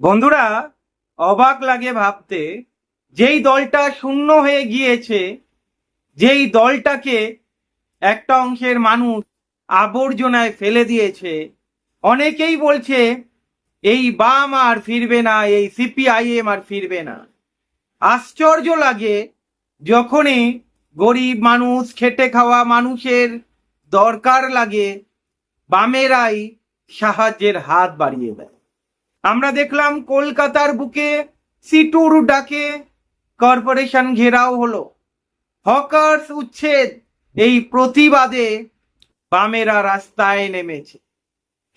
বন্ধুরা, অবাক লাগে ভাবতে, যেই দলটা শূন্য হয়ে গিয়েছে, যেই দলটাকে একটা অংশের মানুষ আবর্জনায় ফেলে দিয়েছে, অনেকেই বলছে, এই বাম আর ফিরবে না, এই সিপিআইএম আর ফিরবে না। আশ্চর্য লাগে যখনই গরিব মানুষ, খেটে খাওয়া মানুষের দরকার লাগে, বামেরাই সাহায্যের হাত বাড়িয়ে দেয়। আমরা দেখলাম কলকাতার বুকে সিটুর ডাকে কর্পোরেশন ঘেরাও হলো। হকার্স উচ্ছেদ এই প্রতিবাদে বামেরা রাস্তায় নেমেছে।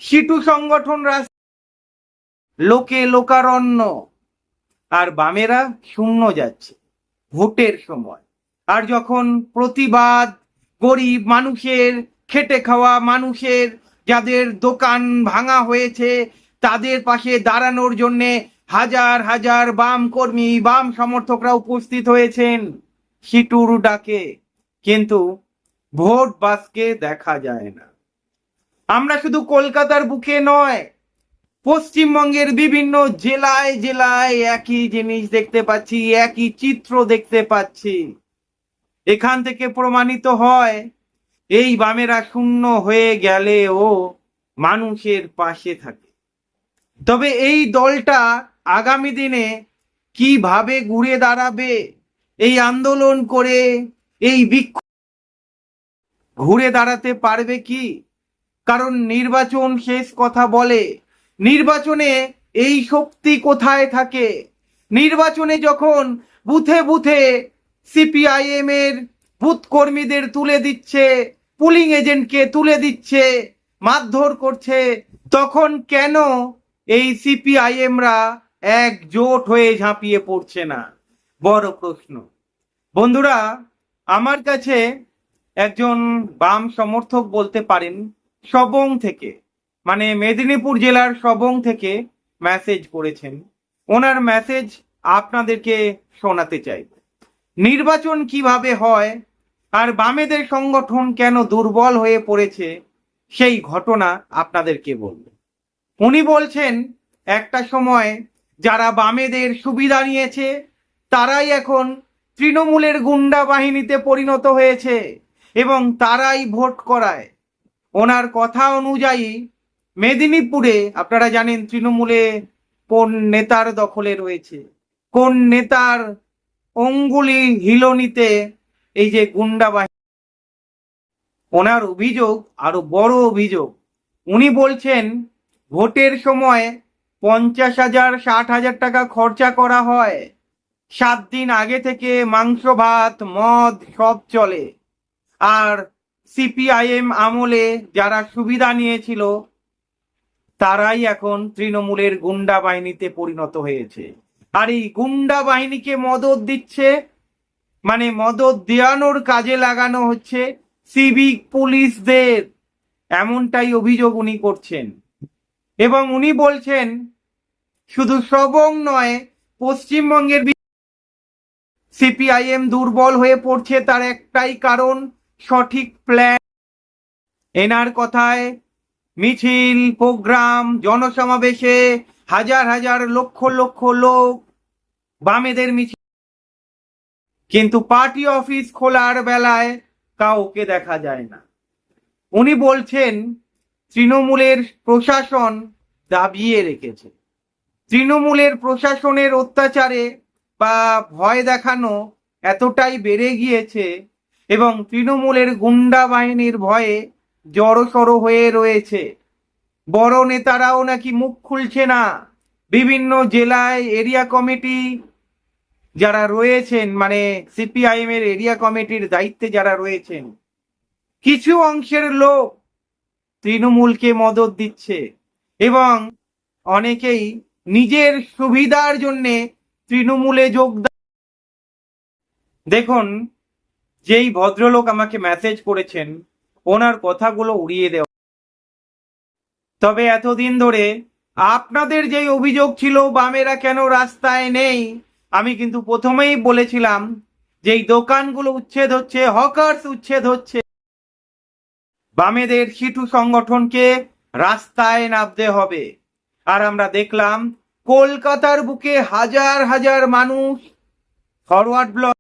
সিটু সংগঠন রাস্তা লোকে লোকারণ্য। আর বামেরা শূন্য যাচ্ছে ভোটের সময়। আর যখন প্রতিবাদ গরিব মানুষের, খেটে খাওয়া মানুষের, যাদের দোকান ভাঙা হয়েছে তাদের পাশে দাঁড়ানোর জন্যে হাজার হাজার বাম কর্মী, বাম সমর্থকরা উপস্থিত হয়েছেন সিটুর ডাকে। কিন্তু ভোট বাসকে দেখা যায় না। আমরা শুধু কলকাতার বুকে নয়, পশ্চিমবঙ্গের বিভিন্ন জেলায় জেলায় একই জিনিস দেখতে পাচ্ছি, একই চিত্র দেখতে পাচ্ছি। এখান থেকে প্রমাণিত হয়, এই বামেরা শূন্য হয়ে গেলেও মানুষের পাশে থাকে। তবে এই দলটা আগামী দিনে কীভাবে ঘুরে দাঁড়াবে, এই আন্দোলন করে, এই বিক্ষোভ ঘুরে দাঁড়াতে পারবে কি? কারণ নির্বাচন শেষ কথা বলে, নির্বাচনে এই শক্তি কোথায় থাকে? নির্বাচনে যখন বুথে বুথে সিপিআইএম এর বুথ কর্মীদের তুলে দিচ্ছে, পুলিং এজেন্টকে তুলে দিচ্ছে, মারধর করছে, তখন কেন এই সিপিআইএমরা একজোট হয়ে ঝাঁপিয়ে পড়ছে না। বড় প্রশ্ন। বন্ধুরা, আমার কাছে একজন বাম সমর্থক বলতে পারেন, সবং থেকে মানে মেদিনীপুর জেলার সবং থেকে মেসেজ করেছেন। ওনার মেসেজ আপনাদেরকে শোনাতে চাই। নির্বাচন কীভাবে হয় আর বামেদের সংগঠন কেন দুর্বল হয়ে পড়েছে সেই ঘটনা আপনাদেরকে বলব। উনি বলছেন, একটা সময় যারা বামেদের সুবিধা নিয়েছে, তারাই এখন তৃণমূলের গুন্ডা বাহিনীতে পরিণত হয়েছে এবং তারাই ভোট করায়। ওনার কথা অনুযায়ী মেদিনীপুরে, আপনারা জানেন তৃণমূলে কোন নেতার দখলে রয়েছে, কোন নেতার অঙ্গুলি হিলনিতে এই যে গুন্ডা বাহিনী। ওনার অভিযোগ, আরও বড় অভিযোগ, উনি বলছেন ভোটের সময় পঞ্চাশ হাজার, ষাট হাজার টাকা খরচা করা হয়। সাত দিন আগে থেকে মাংস, ভাত, মদ সব চলে। আর সিপিআইএম আমলে যারা সুবিধা নিয়েছিল, তারাই এখন তৃণমূলের গুন্ডা বাহিনীতে পরিণত হয়েছে। আর এই গুন্ডা বাহিনীকে মদত দিচ্ছে মানে মদত দেওয়ানোর কাজে লাগানো হচ্ছে সিভিক পুলিশদের। এমনটাই অভিযোগ উনি করছেন। এবং উনি বলছেন, শুধু সবং নয়, পশ্চিমবঙ্গের সিপিআইএম দুর্বল হয়ে পড়ছে তার একটাই কারণ, সঠিক প্ল্যান এনার কথায় মিছিল, প্রোগ্রাম, জনসমাবেশে হাজার হাজার লক্ষ লক্ষ লোক বামেদের মিছিল। কিন্তু পার্টি অফিস খোলার বেলায় কাউকে দেখা যায় না। উনি বলছেন তৃণমূলের প্রশাসন দাবিয়ে রেখেছে। তৃণমূলের প্রশাসনের অত্যাচারে বা ভয় দেখানো এতটাই বেড়ে গিয়েছে এবং তৃণমূলের গুন্ডা বাহিনীর ভয়ে জড়সড় হয়ে রয়েছে। বড় নেতারাও নাকি মুখ খুলছে না। বিভিন্ন জেলায় এরিয়া কমিটি যারা রয়েছেন মানে সিপিআইএম এর এরিয়া কমিটির দায়িত্বে যারা রয়েছেন, কিছু অংশের লোক তৃণমূলকে মদত দিচ্ছে এবং অনেকেই নিজের সুবিধার জন্যে তৃণমূলে যোগদান দেখুন, যেই ভদ্রলোক আমাকে মেসেজ করেছেন, ওনার কথাগুলো উড়িয়ে দেওয়া তবে এতদিন ধরে আপনাদের যেই অভিযোগ ছিল, বামেরা কেন রাস্তায় নেই, আমি কিন্তু প্রথমেই বলেছিলাম যে এই দোকানগুলো উচ্ছেদ হচ্ছে, হকার্স উচ্ছেদ হচ্ছে। বামেদের সিটু সংগঠনকে রাস্তায় নামতে হবে। আর আমরা দেখলাম, কলকাতার বুকে হাজার হাজার মানুষ forward bloc,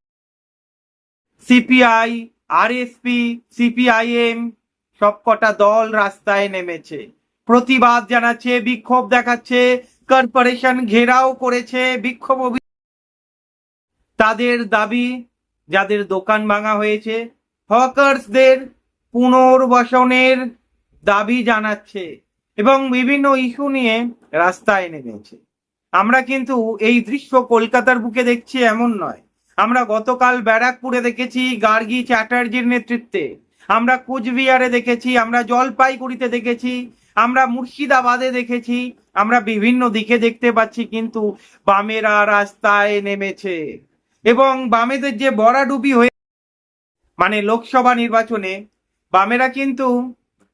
CPI, RSP, CPIM, সবকটা দল রাস্তায় নেমেছে। প্রতিবাদ জানাচ্ছে, বিক্ষোভ দেখাচ্ছে, কর্পোরেশন ঘেরাও করেছে, বিক্ষোভ তাদের দাবি, যাদের দোকান ভাঙা হয়েছে, হকার্সদের পুনর্বাসনের দাবি জানাচ্ছে এবং বিভিন্ন ইস্যু নিয়ে রাস্তায় নেমেছে। আমরা কিন্তু এই দৃশ্য কলকাতার বুকে দেখছি এমন নয়। আমরা গতকাল ব্যারাকপুরে দেখেছি গার্গী চ্যাটার্জির নেতৃত্বে। আমরা কুচবিহারে দেখেছি, আমরা জলপাইগুড়িতে দেখেছি, আমরা মুর্শিদাবাদে দেখেছি, আমরা বিভিন্ন দিকে দেখতে পাচ্ছি কিন্তু বামেরা রাস্তায় নেমেছে এবং বামেদের যে বরাডুবি হয়ে মানে লোকসভা নির্বাচনে বামেরা কিন্তু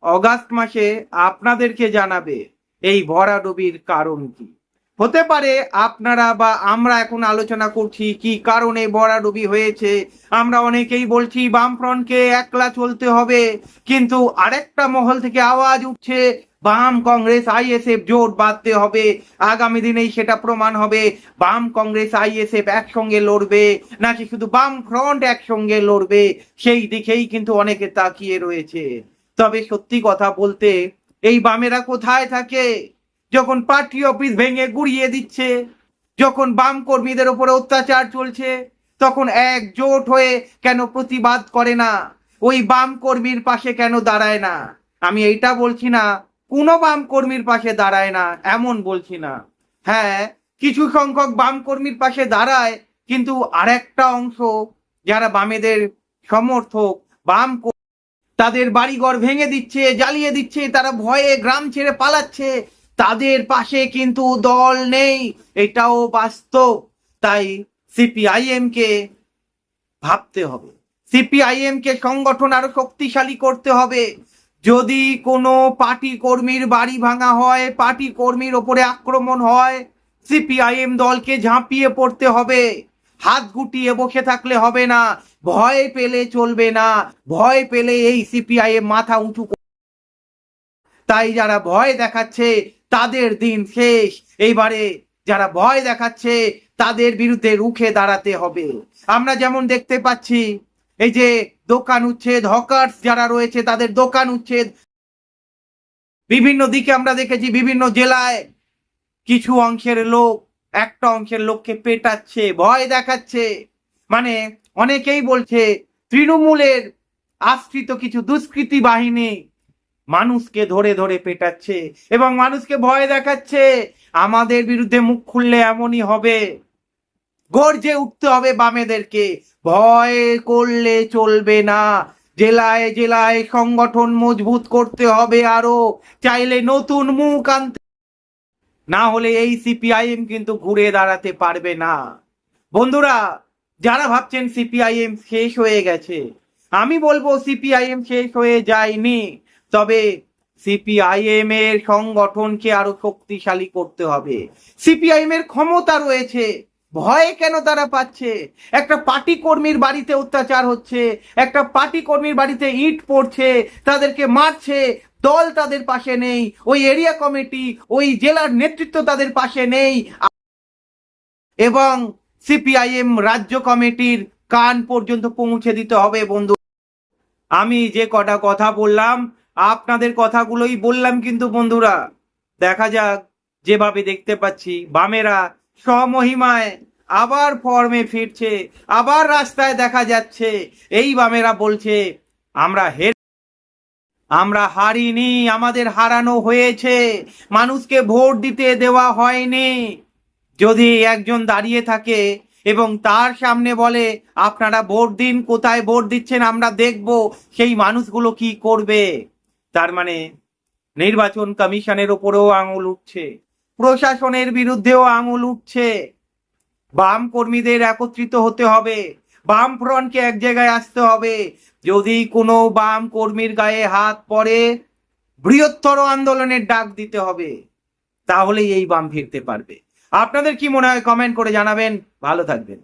অগাস্ট মাসে আপনাদেরকে জানাবে এই ভরাডুবির কারণ কি। হতে পারে আপনারা বা আমরা এখন আলোচনা করছি কি কারণে ভরাডুবি হয়েছে। আমরা অনেকেই বলছি বামফ্রন্টকে একলা চলতে হবে, কিন্তু আরেকটা মহল থেকে আওয়াজ উঠছে, বাম কংগ্রেস আইএসএফ জোট বাঁধতে হবে। আগামী দিনেই সেটা প্রমাণ হবে, বাম কংগ্রেস আইএসএফ একসঙ্গে লড়বে, নাকি শুধু বাম ফ্রন্ট একসঙ্গে লড়বে, সেই দিকেই কিন্তু অনেকে তাকিয়ে রয়েছে। তবে সত্যি কথা বলতে, এই বামেরা কোথায় থাকে? যখন পার্টি অফিস ভেঙে গুড়িয়ে দিচ্ছে, যখন বাম কর্মীদের উপরে অত্যাচার চলছে, তখন একজোট হয়ে কেন প্রতিবাদ করে না? ওই বাম কর্মীর পাশে কেন দাঁড়ায় না? আমি এইটা বলছি না, কোনো বাম কর্মীর পাশে দাঁড়ায় না, এমন বলছি না। হ্যাঁ কিছু সংখ্যক বাম কর্মীর পাশে দাঁড়ায়, কিন্তু আরেকটা অংশ, যারা বামেদের সমর্থক, বাম তাদের বাড়িঘর ভেঙে দিচ্ছে, জ্বালিয়ে দিচ্ছে, তারা ভয়ে গ্রাম ছেড়ে পালাচ্ছে। তাদের পাশে কিন্তু দল নেই, এটাও বাস্তব। তাই সিপিআইএম কে ভাবতে হবে। সিপিআইএম কে সংগঠন আরও শক্তিশালী করতে হবে। যদি কোনো পার্টি কর্মীর বাড়ি ভাঙা হয়, পার্টি কর্মীর ওপরে আক্রমণ হয়, সিপিআইএম দলকে ঝাঁপিয়ে পড়তে হবে। হাত গুটিয়ে বসে থাকলে হবে না, ভয় পেলে চলবে না, ভয় পেলে এই সিপিআইএম মাথা উঁচু তাই যারা ভয় দেখাচ্ছে তাদের দিন শেষ। এইবারে যারা ভয় দেখাচ্ছে, তাদের বিরুদ্ধে রুখে দাঁড়াতে হবে। আমরা যেমন দেখতে পাচ্ছি, এই যে দোকান উচ্ছেদ, হকার্স যারা রয়েছে, তাদের দোকান উচ্ছেদ। বিভিন্ন দিকে আমরা দেখেছি, বিভিন্ন জেলায় কিছু অংশের লোক, একটা অংশের লোককে পেটাচ্ছে, ভয় দেখাচ্ছে। মানে অনেকেই বলছে, তৃণমূলের আশ্রিত কিছু দুষ্কৃতী বাহিনী মানুষকে ধরে ধরে পেটাচ্ছে এবং মানুষকে ভয় দেখাচ্ছে। আমাদের বিরুদ্ধে মুখ খুললে এমনই হবে। গর্জে উঠতে হবে বামেদেরকে। ভয় করলে চলবে না। জেলায় জেলায় সংগঠন মজবুত করতে হবে আরও। চাইলে নতুন মুখ আনতে না হলে এই সিপিআইএম কিন্তু ঘুরে দাঁড়াতে পারবে না। বন্ধুরা, যারা ভাবছেন সিপিআইএম শেষ হয়ে গেছে, আমি বলব সিপিআইএম শেষ হয়ে যায়নি। তবে সিপিআইএম এর সংগঠনকে আরও শক্তিশালী করতে হবে। সিপিআইএম এর ক্ষমতা রয়েছে। ভয় কেন তারা পাচ্ছে? একটা পার্টি কর্মীর বাড়িতে অত্যাচার হচ্ছে, একটা পার্টি কর্মীর বাড়িতে ইট পড়ছে, তাদেরকে মারছে, দল তাদের পাশে নেই, ওই এরিয়া কমিটি, ওই জেলার নেতৃত্ব তাদের পাশে নেই। এবং সিপিআইএম রাজ্য কমিটির কান পর্যন্ত পৌঁছে দিতে হবে, বন্ধু। আমি যে কটা কথা বললাম আপনাদের কথাগুলোই বললাম কিন্তু বন্ধুরা, দেখা যাক, যেভাবে দেখতে পাচ্ছি, বামেরা স্বমহিমায় আবার ফর্মে ফিরছে, আবার রাস্তায় দেখা যাচ্ছে, এই বামেরা বলছে, আমরা হের আমরা হারিনি, আমাদের হারানো হয়েছে, মানুষকে ভোট দিতে দেওয়া হয়নি। যদি একজন দাঁড়িয়ে থাকে এবং তার সামনে বলে, আপনারা ভোট দিন, কোথায় ভোট দিচ্ছেন, আমরা দেখব, সেই মানুষগুলো কি করবে তার মানে নির্বাচন কমিশনের ওপরেও আঙুল উঠছে, প্রশাসনের বিরুদ্ধেও আঙুল উঠছে। বাম কর্মীদের একত্রিত হতে হবে বাম ফ্রন্টকে এক জায়গায় আসতে হবে। যদি কোনো বাম কর্মীর গায়ে হাত পড়ে, বৃহত্তর আন্দোলনের ডাক দিতে হবে, তাহলেই এই বাম ফিরতে পারবে। আপনাদের কি মনে হয়? কমেন্ট করে জানাবেন। ভালো থাকবেন।